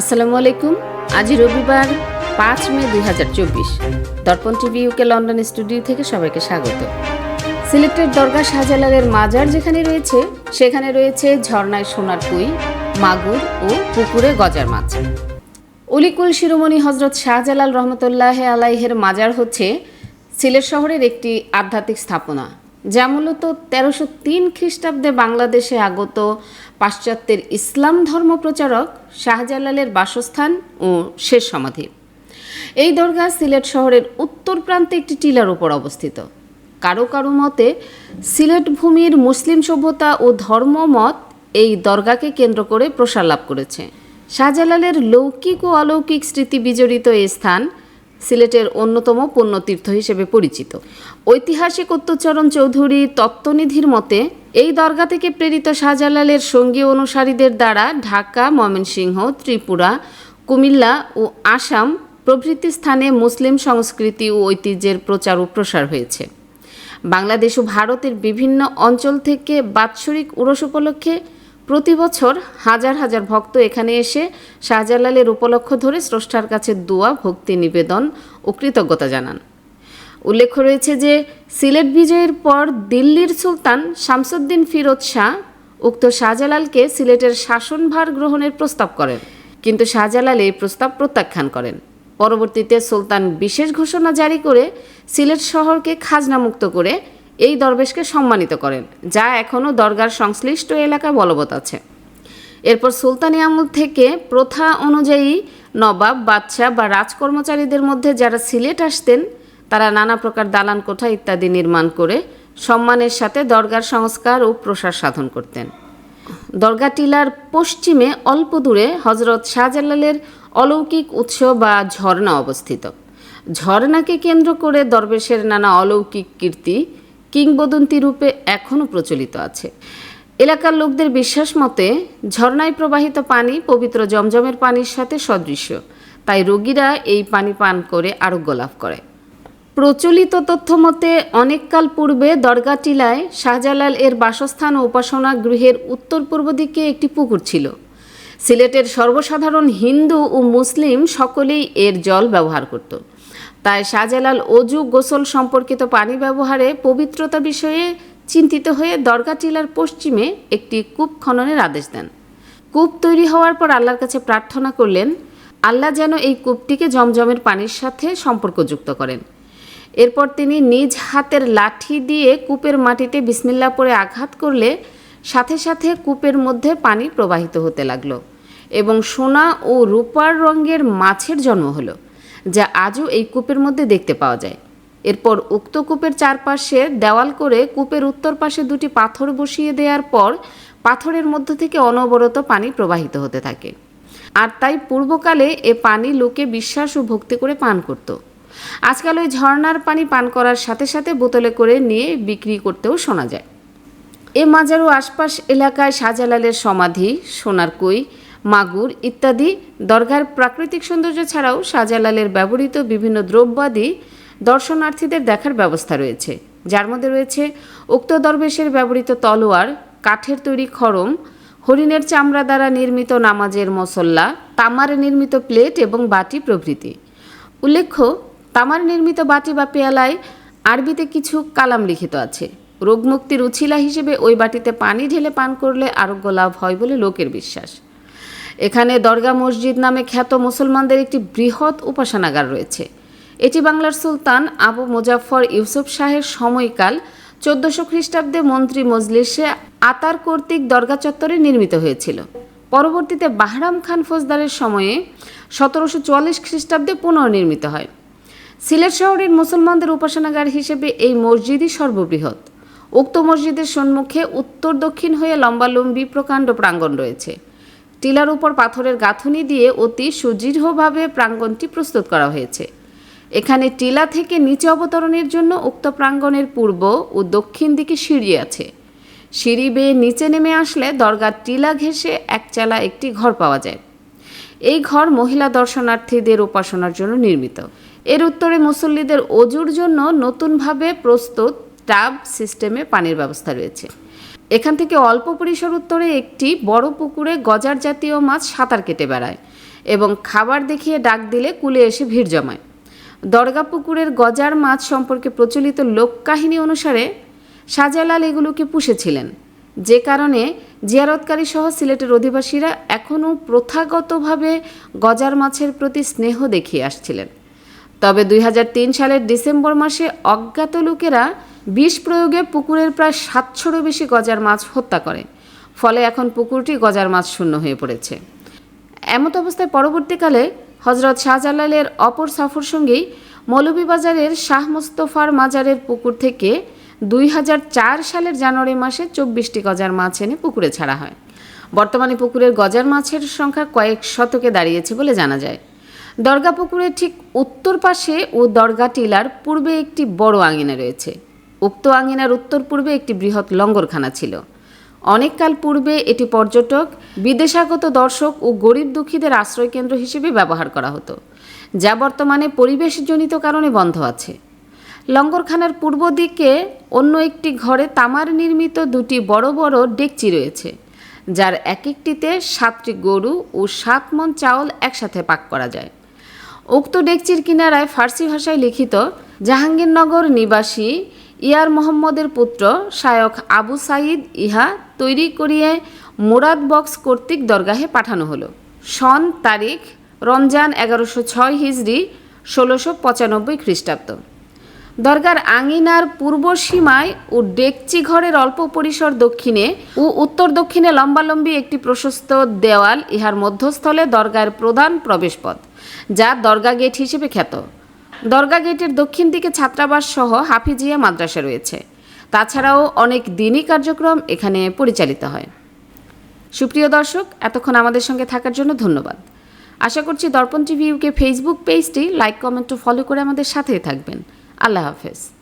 আসসালামু আলাইকুম। আজ রবিবার পাঁচ মে দুই হাজার চব্বিশ। দর্পণ টিভি ইউকে লন্ডন স্টুডিও থেকে সবাইকে স্বাগত। সিলেক্টেড দরগা শাহজালালের মাজার যেখানে রয়েছে, সেখানে রয়েছে ঝর্ণায় সোনার কুই মাগুর ও পুকুরে গজার মাছ। অলিকুল শিরোমণি হজরত শাহজালাল রহমতুল্লাহ আলাইহের মাজার হচ্ছে সিলেট শহরের একটি আধ্যাত্মিক স্থাপনা। যা মূলত তেরোশো তিন খ্রিস্টাব্দে বাংলাদেশে আগত পাশ্চাত্যের ইসলাম ধর্ম প্রচারক শাহজালালের বাসস্থান ও শেষ সমাধি। এই দরগা সিলেট শহরের উত্তর প্রান্তে একটি টিলার উপর অবস্থিত। কারও কারও মতে, সিলেট ভূমির মুসলিম সভ্যতা ও ধর্মমত এই দরগাকে কেন্দ্র করে প্রসার লাভ করেছে। শাহজালালের লৌকিক ও অলৌকিক স্মৃতি বিজড়িত এই স্থান সিলেটের অন্যতম পুণ্যতীর্থ হিসেবে পরিচিত। ঐতিহাসিক উত্তরচরণ চৌধুরী তত্ত্বনিধির মতে, এই দরগা থেকে প্রেরিত শাহজালালের সঙ্গী অনুসারীদের দ্বারা ঢাকা, ময়মনসিংহ, ত্রিপুরা, কুমিল্লা ও আসাম প্রভৃতি স্থানে মুসলিম সংস্কৃতি ও ঐতিহ্যের প্রচার ও প্রসার হয়েছে। বাংলাদেশ ও ভারতের বিভিন্ন অঞ্চল থেকে বাৎসরিক উরস উপলক্ষে প্রতি বছর হাজার হাজার ভক্ত এখানে এসে শাহজালালের উপলক্ষ ধরে স্রষ্টার কাছে দোয়া, ভক্তি, নিবেদন ও কৃতজ্ঞতা জানান। উল্লেখ্য রয়েছে যে, সিলেট বিজয়ের পর দিল্লির সুলতান শামসুদ্দিন ফিরোজ শাহ উক্ত শাহজালালকে সিলেটের শাসনভার গ্রহণের প্রস্তাব করেন। কিন্তু শাহজালাল এই প্রস্তাব প্রত্যাখ্যান করেন। পরবর্তীতে সুলতান বিশেষ ঘোষণা জারি করে সিলেট শহরকে খাজনামুক্ত করে এই দরবেশকে সম্মানিত করেন, যা এখনও দরগার সংশ্লিষ্ট এলাকায় বলবৎ আছে। এরপর সুলতানি আমল থেকে প্রথা অনুযায়ী নবাব, বাদশাহ বা রাজকর্মচারীদের মধ্যে যারা সিলেট আসতেন, তারা নানা প্রকার দালান কোঠা ইত্যাদি নির্মাণ করে সম্মানের সাথে দরগার সংস্কার ও প্রসার সাধন করতেন। দরগা টিলার পশ্চিমে অল্প দূরে হজরত শাহজালালের অলৌকিক উৎস বা ঝর্ণা অবস্থিত। ঝর্ণাকে কেন্দ্র করে দরবেশের নানা অলৌকিক কীর্তি কিংবদন্তি রূপে এখনও প্রচলিত আছে। এলাকার লোকদের বিশ্বাস মতে, ঝর্ণায় প্রবাহিত পানি পবিত্র জমজমের পানির সাথে সদৃশ্য। তাই রোগীরা এই পানি পান করে আরোগ্য লাভ করে। প্রচলিত তথ্য মতে অনেককাল পূর্বে দরগা টিলায় শাহজালাল এর বাসস্থান ও উপাসনা গৃহের উত্তর পূর্ব দিকে একটি পুকুর ছিল। সিলেটের সর্বসাধারণ হিন্দু ও মুসলিম সকলেই এর জল ব্যবহার করত। তাই শাহজালাল অজু গোসল সম্পর্কিত পানি ব্যবহারে পবিত্রতা বিষয়ে চিন্তিত হয়ে দরগা টিলার পশ্চিমে একটি কূপ খননের আদেশ দেন। কূপ তৈরি হওয়ার পর আল্লাহর কাছে প্রার্থনা করলেন, আল্লাহ যেন এই কূপটিকে জমজমের পানির সাথে সম্পর্কযুক্ত করেন। এরপর তিনি নিজ হাতের লাঠি দিয়ে কূপের মাটিতে বিসমিল্লা পরে আঘাত করলে সাথে সাথে কূপের মধ্যে পানি প্রবাহিত হতে লাগল এবং সোনা ও রূপার রঙের মাছের জন্ম হলো। যা আজও এই কূপের মধ্যে দেখতে পাওয়া যায়। এরপর উক্ত কূপের চারপাশে দেওয়াল করে কূপের উত্তর পাশে দুটি পাথর বসিয়ে দেওয়ার পর পাথরের মধ্য থেকে অনবরত পানি প্রবাহিত হতে থাকে। আর তাই পূর্বকালে এ পানি লোকে বিশ্বাস ও ভক্তি করে পান করত। আজকাল ওই ঝর্ণার পানি পান করার সাথে সাথে বোতলে করে নিয়ে বিক্রি করতেও শোনা যায়। এ মাজার ও আশপাশ এলাকায় শাহজালালের সমাধি, সোনার কুই মাগুর ইত্যাদি। দরগার প্রাকৃতিক সৌন্দর্য ছাড়াও শাহজালালের ব্যবহৃত বিভিন্ন দ্রব্যাদি দর্শনার্থীদের দেখার ব্যবস্থা রয়েছে। যার মধ্যে রয়েছে উক্ত দরবেশের ব্যবহৃত তলোয়ার, কাঠের তৈরি খড়ম, হরিণের চামড়া দ্বারা নির্মিত নামাজের মসল্লা, তামারে নির্মিত প্লেট এবং বাটি প্রভৃতি। উল্লেখ্য, তামার নির্মিত বাটি বা পেয়ালায় আরবিতে কিছু কালাম লিখিত আছে। রোগমুক্তির উছিলা হিসেবে ওই বাটিতে পানি ঢেলে পান করলে আরোগ্য লাভ হয় বলে লোকের বিশ্বাস। এখানে দরগা মসজিদ নামে খ্যাত মুসলমানদের একটি বৃহৎ উপাসনাগার রয়েছে। এটি বাংলার সুলতান আবু মুজাফর ইউসুফ শাহের সময়কাল চোদ্দশো খ্রিস্টাব্দে মন্ত্রী মজলিসে আতার কর্তৃক দরগা চত্বরে নির্মিত হয়েছিল। পরবর্তীতে বাহরাম খান ফৌজদারের সময়ে সতেরোশো চুয়াল্লিশ খ্রিস্টাব্দে পুনর্নির্মিত হয়। সিলেট শহরের মুসলমানদের উপাসনাগার হিসেবে এই মসজিদই সর্ববৃহৎ। উক্ত মসজিদের সম্মুখে উত্তর দক্ষিণ হয়ে লম্বালম্বী প্রকাণ্ড প্রাঙ্গণ রয়েছে। টিলার উপর পাথরের গাঁথুনি দিয়ে অতি সুদৃঢ়ভাবে প্রাঙ্গণটি প্রস্তুত করা হয়েছে। এখানে টিলা থেকে নিচে অবতরণের জন্য উক্ত প্রাঙ্গণের পূর্ব ও দক্ষিণ দিকে সিঁড়ি আছে। সিঁড়ি বেয়ে নিচে নেমে আসলে দরগার টিলা ঘেঁষে একচালা একটি ঘর পাওয়া যায়। এই ঘর মহিলা দর্শনার্থীদের উপাসনার জন্য নির্মিত। এর উত্তরে মুসল্লিদের অজুর জন্য নতুনভাবে প্রস্তুত টাব সিস্টেমে পানির ব্যবস্থা রয়েছে। এখান থেকে অল্প পরিসর উত্তরে একটি বড় পুকুরে গজার জাতীয় মাছ সাঁতার কেটে বেড়ায় এবং খাবার দেখিয়ে ডাক দিলে কুলে এসে ভিড় জমায়। দরগা পুকুরের গজার মাছ সম্পর্কে প্রচলিত লোককাহিনী অনুসারে শাহজালাল এগুলোকে পুষেছিলেন। যে কারণে জিয়ারতকারী সহ সিলেটের অধিবাসীরা এখনও প্রথাগতভাবে গজার মাছের প্রতি স্নেহ দেখিয়ে আসছিলেন। তবে দুই হাজার তিন সালের ডিসেম্বর মাসে অজ্ঞাত লোকেরা বিষ প্রয়োগে পুকুরের প্রায় সাতশোরও বেশি গজার মাছ হত্যা করে। ফলে এখন পুকুরটি গজার মাছ শূন্য হয়ে পড়েছে। এমত অবস্থায় পরবর্তীকালে হজরত শাহজালালের অপর সফর সঙ্গী মৌলভীবাজারের শাহ মোস্তফার মাজারের পুকুর থেকে দুই হাজার চার সালের জানুয়ারি মাসে চব্বিশটি গজার মাছ এনে পুকুরে ছাড়া হয়। বর্তমানে পুকুরের গজার মাছের সংখ্যা কয়েক শতকে দাঁড়িয়েছে বলে জানা যায়। দরগা পুকুরের ঠিক উত্তর পাশে ও দরগা টিলার পূর্বে একটি বড় আঙিনা রয়েছে। উক্ত আঙিনার উত্তর পূর্বে একটি বৃহৎ লঙ্গরখানা ছিল। অনেককাল পূর্বে এটি পর্যটক, বিদেশাগত দর্শক ও গরিব দুঃখীদের আশ্রয়কেন্দ্র হিসেবে ব্যবহার করা হতো, যা বর্তমানে পরিবেশজনিত কারণে বন্ধ আছে। লঙ্গরখানার পূর্ব দিকে অন্য একটি ঘরে তামার নির্মিত দুটি বড় বড় ডেকচি রয়েছে, যার এক একটিতে সাতটি গরু ও সাত মন চাউল একসাথে পাক করা যায়। উক্ত ডেকচির কিনারায় ফার্সি ভাষায় লিখিত জাহাঙ্গীরনগর নিবাসী ইয়ার মোহাম্মদের পুত্র শায়ক আবু সাইদ ইহা তৈরি করিয়ে মুরাদ বক্স কর্তৃক দরগাহে পাঠানো হলো। সন, তারিখ, রমজান এগারোশো ছয় হিজড়ি ষোলোশো পঁচানব্বই খ্রিস্টাব্দ। দরগার আঙিনার পূর্ব সীমায় ও ডেকচি ঘরের অল্প পরিসর দক্ষিণে ও উত্তর দক্ষিণে লম্বালম্বি একটি প্রশস্ত দেওয়াল, ইহার মধ্যস্থলে দরগার প্রধান প্রবেশপথ। যা দরগা গেট হিসেবে খ্যাত। দরগা গেটের দক্ষিণ দিকে ছাত্রাবাস সহ হাফিজিয়া মাদ্রাসা রয়েছে। তাছাড়াও অনেক দিনই কার্যক্রম এখানে পরিচালিত হয়। সুপ্রিয় দর্শক, এতক্ষণ আমাদের সঙ্গে থাকার জন্য ধন্যবাদ। আশা করছি দর্পণ টিভি ইউকে ফেসবুক পেজটি লাইক, কমেন্ট ও ফলো করে আমাদের সাথেই থাকবেন। আল্লাহ হাফেজ।